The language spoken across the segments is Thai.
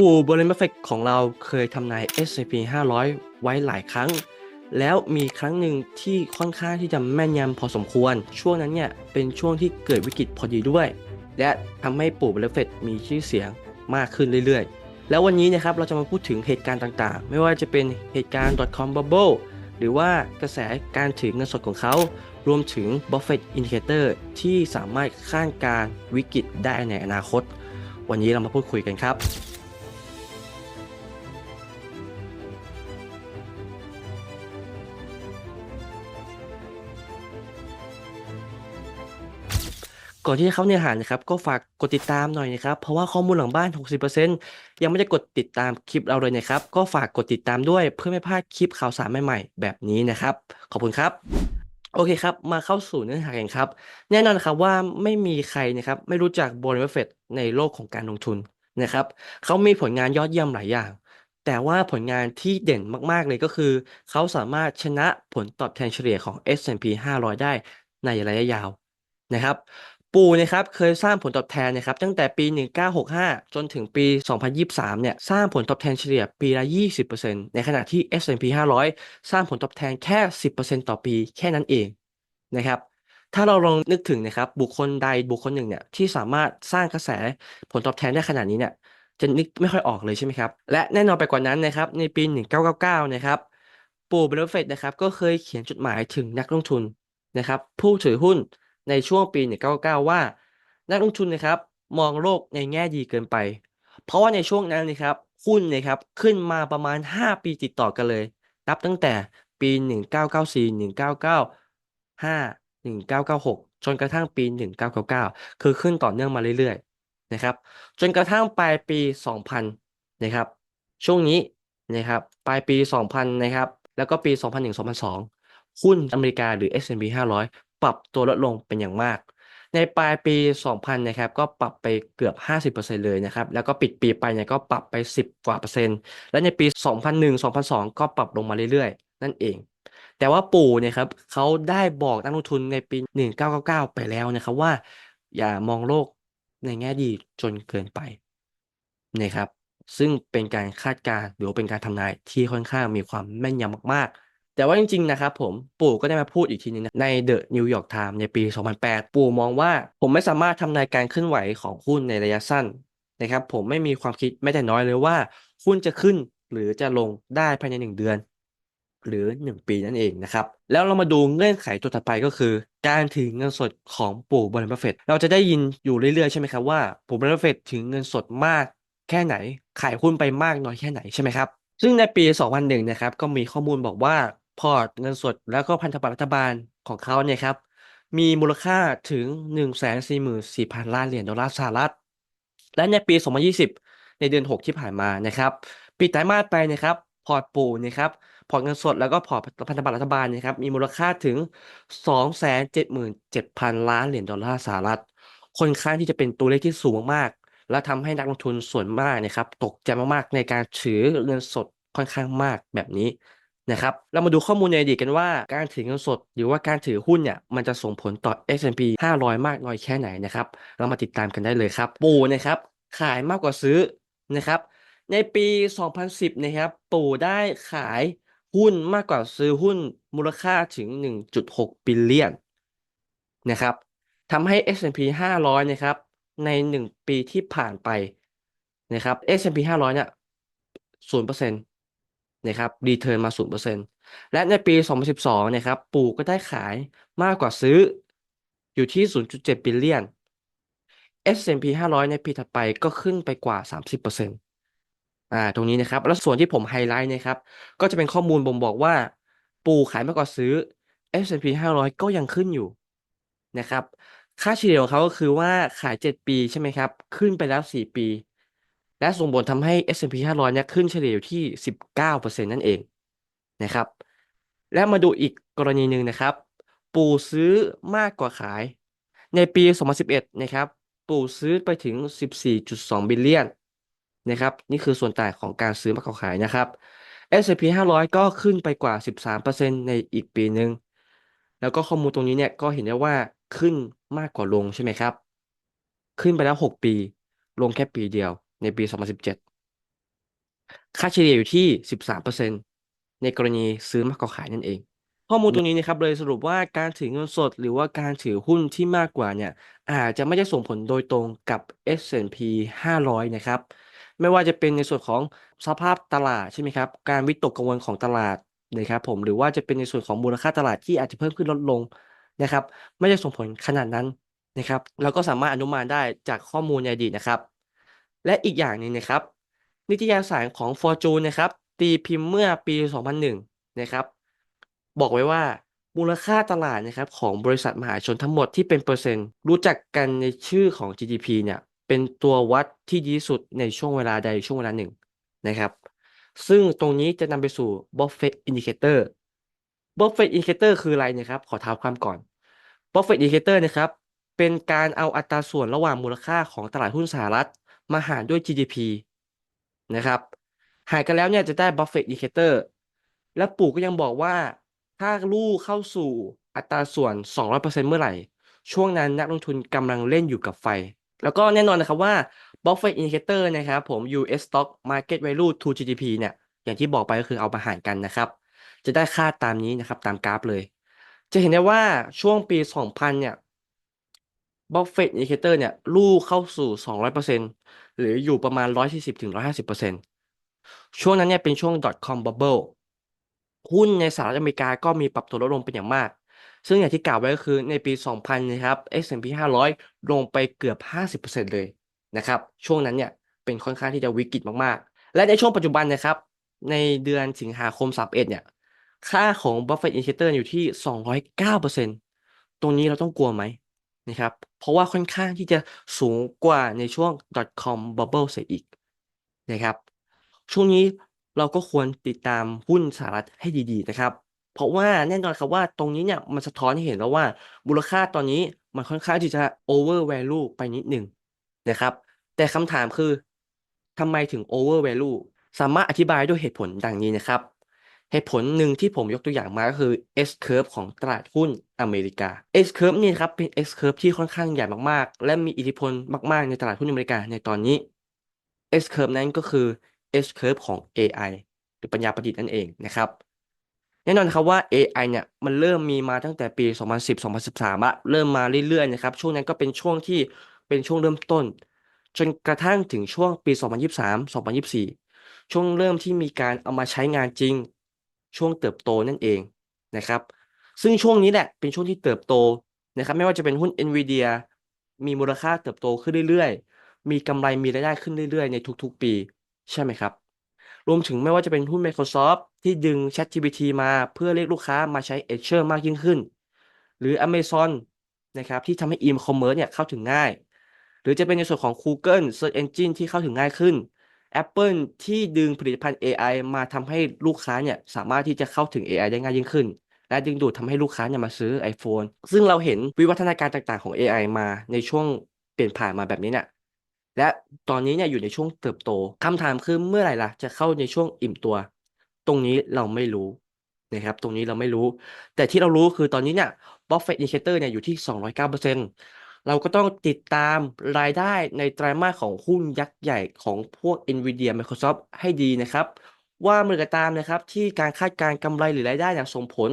ปูบริ n เฟกของเราเคยทำนาย S&P 500 ไว้หลายครั้ง แล้วมีครั้งหนึ่งที่ค่อนข้างที่จะแม่นยำพอสมควร ช่วงนั้นเนี่ยเป็นช่วงที่เกิดวิกฤตพอดีด้วย และทำให้ปู่บริ n เฟกมีชื่อเสียงมากขึ้นเรื่อยๆ แล้ววันนี้นะครับเราจะมาพูดถึงเหตุการณ์ต่างๆ ไม่ว่าจะเป็นเหตุการณ์ .com bubble หรือว่ากระแสการถือเงินสดของเขา รวมถึง Buffett Indicator ที่สามารถคาดการณ์วิกฤตได้ในอนาคต วันนี้เรามาพูดคุยกันครับ ก่อนที่จะเข้าเนื้อหานะครับ ก็ฝากกดติดตามหน่อยนะครับ เพราะว่าข้อมูลหลังบ้าน 60%ยังไม่ได้กดติดตามคลิปเราเลยนะครับ ก็ฝากกดติดตามด้วยเพื่อไม่พลาดคลิปข่าวสารใหม่ๆ แบบนี้นะครับ ขอบคุณครับ โอเคครับ มาเข้าสู่เนื้อหากันครับ แน่นอนครับว่าไม่มีใครนะครับไม่รู้จักบร n น b เฟตในโลกของการลงทุนนะครับเขามีผลงานยอดเยี่ยมหลายอย่าง แต่ว่าผลงานที่เด่นมากๆเลยก็คือ เขาสามารถชนะผลตอบแทนเฉลี่ยของ S&P 500 ได้ในระยะยาวนะครับ ปูนะครับเคยสร้างผลตอบแทนนะครับตั้งแต่ปี 1965 จนถึงปี 2023 เนี่ยสร้างผลตอบแทนเฉลี่ยปีละ 20%ในขณะที่ S&P 500 สร้างผลตอบแทนแค่ 10%ต่อปีแค่นั้นเองนะครับถ้าเราลองนึกถึงนะครับบุคคลใดบุคคลหนึ่งเนี่ยที่สามารถสร้างกระแสผลตอบแทนได้ขนาดนี้เนี่ยจะนึกไม่ค่อยออกเลยใช่ไหมครับและแน่นอนไปกว่านั้นนะครับในปี 1999 นะครับปู่เบลเฟตนะครับก็เคยเขียนจดหมายถึงนักลงทุนนะครับผู้ถือหุ้น ในช่วงปี 1999 ว่า นักลงทุนนะครับมองโลกในแง่ดีเกินไป เพราะว่าในช่วงนั้นนะครับหุ้นนะครับขึ้นมาประมาณ 5 ปีติดต่อกันเลย นับตั้งแต่ปี 1994 1995 1996 จนกระทั่งปี 1999 คือขึ้นต่อเนื่องมาเรื่อยๆนะครับ จนกระทั่งปลายปี 2000 นะครับ ช่วงนี้นะครับปลายปี 2000 นะครับ แล้วก็ปี 2001-2002 หุ้นอเมริกาหรือ S&P 500 ปรับตัวลดลงเป็นอย่างมาก ในปลายปี 2000 นะครับ ก็ปรับไปเกือบ 50%เลยนะครับ แล้วก็ปิดปีไปเนี่ยก็ปรับไป 10 กว่าเปอร์เซ็นต์ และในปี 2001-2002 ก็ปรับลงมาเรื่อยๆ นั่นเอง แต่ว่าปู่เนี่ยครับเขาได้บอกนักลงทุนในปี 1999 ไปแล้วนะครับว่า อย่ามองโลกในแง่ดีจนเกินไปนะครับซึ่งเป็นการคาดการณ์หรือว่าเป็นการทำนายที่ค่อนข้างมีความแม่นยำมากๆ แต่ว่าจริงๆนะครับผมปู่ก็ได้มาพูดอีกทีนึงนะใน The New York Times ในปี 2008 ปู่มองว่าผมไม่สามารถทำนายการเคลื่อนไหวของหุ้นในระยะสั้นนะครับผมไม่มีความคิดแม้แต่น้อยเลยว่าหุ้นจะขึ้นหรือจะลงได้ภายใน 1 เดือน หรือ 1 ปีนั่นเองนะครับ แล้วเรามาดูเงื่อนไขตัวถัดไปก็คือ การถือเงินสดของปู่บร n น b เฟตเราจะได้ยินอยู่เรื่อยๆใช่ไหมครับว่าปู่บร n น b เฟตถือเงินสดมากแค่ไหน ขายหุ้นไปมากน้อยแค่ไหนใช่ไหมครับซึ่งในปี 2001 นะครับก็มีข้อมูลบอกว่า พอร์ตเงินสด แล้วก็พันธบัตรรัฐบาลของเขาเนี่ยครับ มีมูลค่าถึง 144,000 ล้านเหรียญดอลลาร์สหรัฐ และในปี 2020 ในเดือน 6 ที่ผ่านมานะครับปิดไตรมาสไปนะครับ พอร์ตปูนะครับพอร์ตเงินสดแล้วก็พอร์ตพันธบัตรรัฐบาลนะครับมีมูลค่าถึง 277,000 ล้านเหรียญดอลลาร์สหรัฐค่อนข้างที่จะเป็นตัวเลขที่สูงมากและทำให้นักลงทุนส่วนมากนะครับ ตกใจมากๆในการถือเงินสดค่อนข้างมากแบบนี้ นะครับเรามาดูข้อมูลในอดีตกันว่าการถือเงินสด หรือว่าการถือหุ้นเนี่ยมันจะส่งผลต่อ S&P 500 มากน้อยแค่ไหนนะครับเรามาติดตามกันได้เลยครับปู่นะครับขายมากกว่าซื้อนะครับในปี 2010 นะครับปู่ได้ขายหุ้นมากกว่าซื้อหุ้นมูลค่าถึง 1.6 บิลเลียนนะครับทำให้ S&P 500 นะครับ ใน 1 ปีที่ผ่านไปนะครับ S&P 500 เนี่ย0% นะครับรีเทิร์นมา 0%และในปี 2012นะครับปู่ก็ได้ขายมากกว่าซื้ออยู่ที่ 0.7 บิลเลียน S&P 500 ในปีถัดไปก็ขึ้นไปกว่า 30%อ่าตรงนี้นะครับ แล้วส่วนที่ผมไฮไลท์นะครับ ก็จะเป็นข้อมูลบ่งบอกว่า ปู่ขายมากกว่าซื้อ S&P 500 ก็ยังขึ้นอยู่นะครับ ค่าเฉลี่ยของเขาก็คือว่าขาย 7 ปีใช่ไหมครับ ขึ้นไปแล้ว 4 ปี และส่งผลทำให้ S&P 500เนี่ยขึ้นเฉลี่ยอยู่ที่ 19%นั่นเองนะครับ และมาดูอีกกรณีหนึ่งนะครับ ปู่ซื้อมากกว่าขาย ในปี 2011 นะครับ ปู่ซื้อไปถึง 14.2 บิลเลียนนะครับนี่คือส่วนต่างของการซื้อมากกว่าขายนะครับ S&P 500 ก็ขึ้นไปกว่า 13%ในอีกปีหนึ่งแล้วก็ข้อมูลตรงนี้เนี่ยก็เห็นได้ว่าขึ้นมากกว่าลงใช่ไหมครับ ขึ้นไปแล้ว 6 ปี ลงแค่ปีเดียว ในปี 2017 ค่าเฉลี่ยอยู่ที่ 13%ในกรณีซื้อมากกว่าขายนั่นเอง ข้อมูลตรงนี้นะครับเลยสรุปว่าการถือเงินสดหรือว่าการถือหุ้นที่มากกว่าเนี่ยอาจจะไม่ได้ส่งผลโดยตรงกับ S&P 500 นะครับไม่ว่าจะเป็นในส่วนของสภาพตลาดใช่ไหมครับ การวิตกกังวลของตลาดนะครับผมหรือว่าจะเป็นในส่วนของมูลค่าตลาดที่อาจจะเพิ่มขึ้นลดลงนะครับ ไม่ได้ส่งผลขนาดนั้นนะครับ เราก็สามารถอนุมานได้จากข้อมูลในอดีตนะครับ และอีกอย่างหนึ่งนะครับ นิตยสารของ Fortune นะครับ ตีพิมพ์เมื่อปี 2001 นะครับ บอกไว้ว่ามูลค่าตลาดนะครับของบริษัทมหาชนทั้งหมดที่เป็นเปอร์เซ็นต์ รู้จักกันในชื่อของ GDP เนี่ยเป็นตัววัดที่ดีสุดในช่วงเวลาใดช่วงเวลาหนึ่งนะครับซึ่งตรงนี้จะนำไปสู่ Buffett Indicator Buffett Indicator คืออะไรนะครับ ขอท้าความก่อน Buffett Indicator นะครับ เป็นการเอาอัตราส่วนระหว่างมูลค่าของตลาดหุ้นสหรัฐ มาหารด้วย GDP นะครับ หารกันแล้วเนี่ยจะได้ Buffett Indicator และปู่ก็ยังบอกว่า ถ้าลูกเข้าสู่อัตราส่วน 200%เมื่อไหร่ ช่วงนั้นนักลงทุนกำลังเล่นอยู่กับไฟ แล้วก็แน่นอนนะครับว่า Buffett Indicator นะครับผม US Stock Market Value to GDP เนี่ยอย่างที่บอกไปก็คือเอามาหารกันนะครับ จะได้ค่าตามนี้นะครับตามกราฟเลย จะเห็นได้ว่าช่วงปี 2000 เนี่ย Buffett Indicator เนี่ยลูกเข้าสู่ 200%หรืออยู่ประมาณ 140-150%ช่วงนั้นเนี่ยเป็นช่วง .com bubble หุ้นในสหรัฐอเมริกาก็มีปรับตัวลดลงเป็นอย่างมาก ซึ่งอย่างที่กล่าวไว้ก็คือในปี 2000 นะครับ S&P 500 ลงไปเกือบ 50%เลยนะครับ ช่วงนั้นเนี่ยเป็นค่อนข้างที่จะวิกฤตมากๆ และในช่วงปัจจุบันนะครับ ในเดือนสิงหาคม 31 เนี่ย ค่าของ Buffett Indicator อยู่ที่ 209%ตรงนี้เราต้องกลัวไหม นะครับ เพราะว่าค่อนข้างที่จะสูงกว่าในช่วง .com bubble เสียอีกนะครับ ช่วงนี้เราก็ควรติดตามหุ้นสหรัฐให้ดีๆนะครับ เพราะว่าแน่นอนครับว่าตรงนี้เนี่ยมันสะท้อนให้เห็นแล้วว่ามูลค่าตอนนี้มันค่อนข้างที่จะ over value ไปนิดหนึ่งนะครับ แต่คำถามคือทำไมถึง over value สามารถอธิบายด้วยเหตุผลดังนี้นะครับ เหตุผลหนึ่งที่ผมยกตัวอย่างมาก็คือ S curve ของตลาดหุ้นอเมริกา S curve นี่ครับเป็น S curve ที่ค่อนข้างใหญ่มากๆ และมีอิทธิพลมาก ๆ ในตลาดหุ้นอเมริกาในตอนนี้ S curve นั้นก็คือ S curve ของ AI หรือปัญญาประดิษฐ์นั่นเองนะครับแน่นอนครับว่า AI เนี่ยมันเริ่มมีมาตั้งแต่ปี 2010-2013อะเริ่มมาเรื่อยๆนะครับช่วงนั้นก็เป็นช่วงที่เป็นช่วงเริ่มต้น จนกระทั่งถึงช่วงปี 2023-2024 ช่วงเริ่มที่มีการเอามาใช้งานจริง ช่วงเติบโตนั่นเองนะครับซึ่งช่วงนี้แหละเป็นช่วงที่เติบโตนะครับไม่ว่าจะเป็นหุ้น NVIDIA มีมูลค่าเติบโตขึ้นเรื่อยๆ มีกำไรมีรายได้ขึ้นเรื่อยๆ ในทุกๆ ปี ใช่ไหมครับ รวมถึงไม่ว่าจะเป็นหุ้น Microsoft ที่ดึง ChatGPT มาเพื่อเรียกลูกค้ามาใช้ Azure มากยิ่งขึ้น หรือ Amazon นะครับที่ทำให้ e-commerce เนี่ยเข้าถึงง่าย หรือจะเป็นในส่วนของ Google Search Engine ที่เข้าถึงง่ายขึ้น Apple ที่ดึงผลิตภัณฑ์ AI มาทำให้ลูกค้าเนี่ยสามารถที่จะเข้าถึง AI ได้ง่ายยิ่งขึ้น และดึงดูดทำให้ลูกค้าเนี่ยมาซื้อ iPhone ซึ่งเราเห็นวิวัฒนาการต่างๆของ AI มาในช่วงเปลี่ยนผ่านมาแบบนี้เนี่ยและตอนนี้เนี่ยอยู่ในช่วงเติบโตคำถามคือเมื่อไหร่ล่ะจะเข้าในช่วงอิ่มตัว ตรงนี้เราไม่รู้นะครับ ตรงนี้เราไม่รู้ แต่ที่เรารู้คือตอนนี้เนี่ย Buffett Indicator เนี่ยอยู่ที่ 209%เเราก็ต้องติดตามรายได้ในไตรมาสของหุ้นยักษ์ใหญ่ของพวก Nvidia Microsoft ให้ดีนะครับ ว่าเมื่อกระตามนะครับที่การคาดการกำไรหรือรายได้เนี่ยส่งผล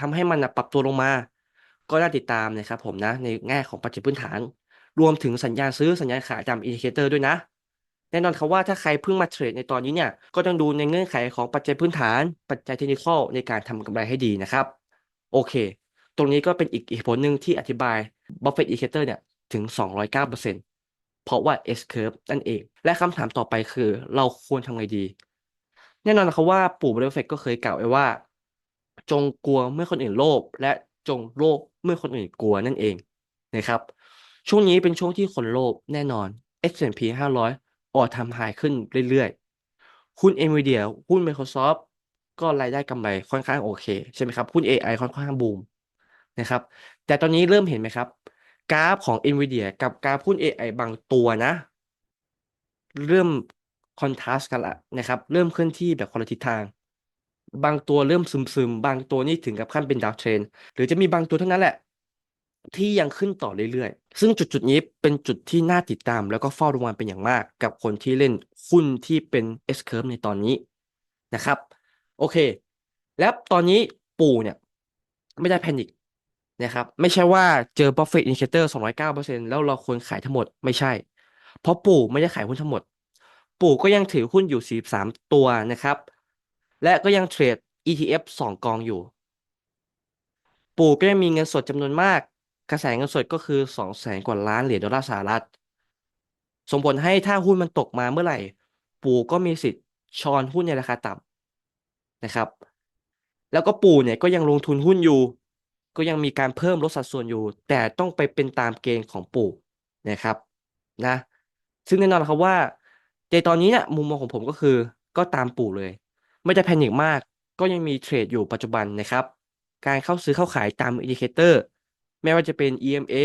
ทำให้มันปรับตัวลงมา ก็น่าติดตามนะครับผมนะในแง่ของปัจจัยพื้นฐาน รวมถึงสัญญาณซื้อสัญญาณขายตามอินดิเคเตอร์ด้วยนะ แน่นอนครับว่าถ้าใครเพิ่งมาเทรดในตอนนี้เนี่ยก็ต้องดูในเงื่อนไขของปัจจัยพื้นฐาน ปัจจัยเทคนิคในการทำกำไรให้ดีนะครับ โอเค ตรงนี้ก็เป็นอีกเหตุผลหนึ่งที่อธิบาย Buffett Indicator เนี่ยถึง 209%เพราะว่า S curve นั่นเอง และคำถามต่อไปคือเราควรทำไงดี แน่นอนนะครับว่าปู่บร f เฟตก็เคยกล่าวไว้ว่า จงกลัวเมื่อคนอื่นโลภและจงโลภเมื่อคนอื่นกลัวนั่นเองนะครับ ช่วงนี้เป็นช่วงที่คนโลภแน่นอน S&P 500 ออทำไฮขึ้นเรื่อยๆ หุ้น Nvidia หุ้น Microsoft ก็รายได้กำไรค่อนข้างโอเค ใช่ไหมครับ หุ้น AI ค่อนข้างบูม นะครับ แต่ตอนนี้เริ่มเห็นไหมครับ กราฟของ Nvidia กับกราฟหุ้น AI บางตัวนะ เริ่มคอนทราสกันละนะครับ เริ่มเคลื่อนที่แบบคนละทิศทาง บางตัวเริ่มซึมๆ บางตัวนี่ถึงกับขั้นเป็นดาวเทรนหรือจะมีบางตัวเท่านั้นแหละ ที่ยังขึ้นต่อเรื่อยๆ ซึ่งจุดๆนี้เป็นจุดที่น่าติดตาม แล้วก็เฝ้าระวังเป็นอย่างมาก กับคนที่เล่นหุ้นที่เป็น S curve ในตอนนี้นะครับ โอเค แล้วตอนนี้ปู่เนี่ย ไม่ได้แพนิค นะครับไม่ใช่ว่าเจอ Buffett Indicator 209%แล้วเราควรขายทั้งหมดไม่ใช่ เพราะปู่ไม่ได้ขายหุ้นทั้งหมด ปู่ก็ยังถือหุ้นอยู่ 43 ตัวนะครับ และก็ยังเทรด ETF 2 กองอยู่ ปู่ก็ยังมีเงินสดจำนวนมาก กระแสเงินสดก็คือ2แสนกว่าล้านเหรียญดอลลาร์สหรัฐ ส่งผลให้ถ้าหุ้นมันตกมาเมื่อไหร่ ปู่ก็มีสิทธิ์ชอนหุ้นในราคาต่ำนะครับ แล้วก็ปู่เนี่ยก็ยังลงทุนหุ้นอยู่ ก็ยังมีการเพิ่มลดสัดส่วนอยู่ แต่ต้องไปเป็นตามเกณฑ์ของปู่นะครับนะซึ่งแน่นอนครับว่าในตอนนี้เนี่ยมุมมองของผมก็คือก็ตามปู่เลย ไม่ได้แพนิคมากก็ยังมีเทรดอยู่ปัจจุบันนะครับ การเข้าซื้อเข้าขายตามอินดิเคเตอร์ไม่ว่าจะเป็น EMA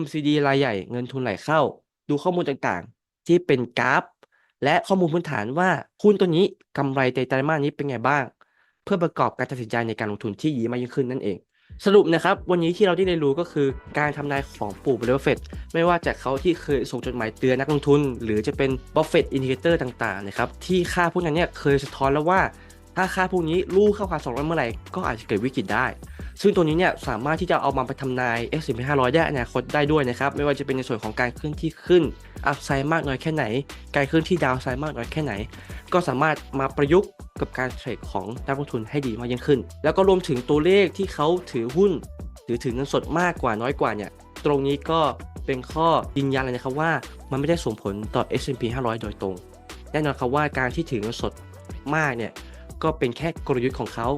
MCD รายใหญ่เงินทุนไหลเข้า ดูข้อมูลต่างๆ ที่เป็นกราฟ และข้อมูลพื้นฐานว่าหุ้นตัวนี้กำไรในไตรมาสนี้เป็นไงบ้าง เพื่อประกอบการตัดสินใจในการลงทุนที่ดีมากยิ่งขึ้นนั่นเอง สรุปนะครับ วันนี้ที่เราได้เรียนรู้ก็คือการทำนายของปู่บัฟเฟตไม่ว่าจากเขาที่เคยส่งจดหมายเตือนนักลงทุน หรือจะเป็นบัฟเฟตอินดิเคเตอร์ต่างๆนะครับที่ค่าพวกนั้นเนี่ยเคยสะท้อนแล้วว่า ถ้าค่าพวกนี้ลู่เข้าขาสองร้อยเมื่อไหร่ก็อาจจะเกิดวิกฤตได้ ซึ่งตัวนี้เนี่ยสามารถที่จะเอามาไปทำนาย S&P 500 ได้อนาคตได้ด้วยนะครับ ไม่ว่าจะเป็นในส่วนของการเคลื่อนที่ขึ้นอัพไซด์มากน้อยแค่ไหน การเคลื่อนที่ดาวไซด์มากน้อยแค่ไหน ก็สามารถมาประยุกต์กับการเทรดของนักลงทุนให้ดีมากยิ่งขึ้น แล้วก็รวมถึงตัวเลขที่เขาถือหุ้น หรือถือเงินสดมากกว่าน้อยกว่าเนี่ยตรงนี้ก็เป็นข้อยืนยันเลยนะครับว่ามันไม่ได้ส่งผลต่อ S&P 500 โดยตรง แน่นอนครับว่าการที่ถือเงินสดมากเนี่ยก็เป็นแค่กลยุทธ์ของเขา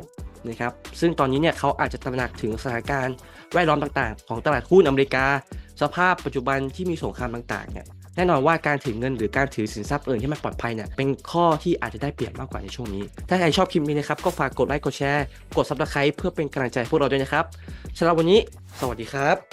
นะครับซึ่งตอนนี้เนี่ยเขาอาจจะตระหนักถึงสถานการณ์แวดล้อมต่างๆ ของตลาดหุ้นอเมริกา สภาพปัจจุบันที่มีสงครามต่างๆเนี่ยแน่นอนว่าการถือเงินหรือการถือสินทรัพย์อื่นที่มันปลอดภัยเนี่ยเป็นข้อที่อาจจะได้เปรียบมากกว่าในช่วงนี้ ถ้าใครชอบคลิปนี้นะครับก็ฝากกดไลค์กดแชร์กดซับสไครต์เพื่อเป็นกำลังใจพวกเราด้วยนะครับสำหรับวันนี้ สวัสดีครับ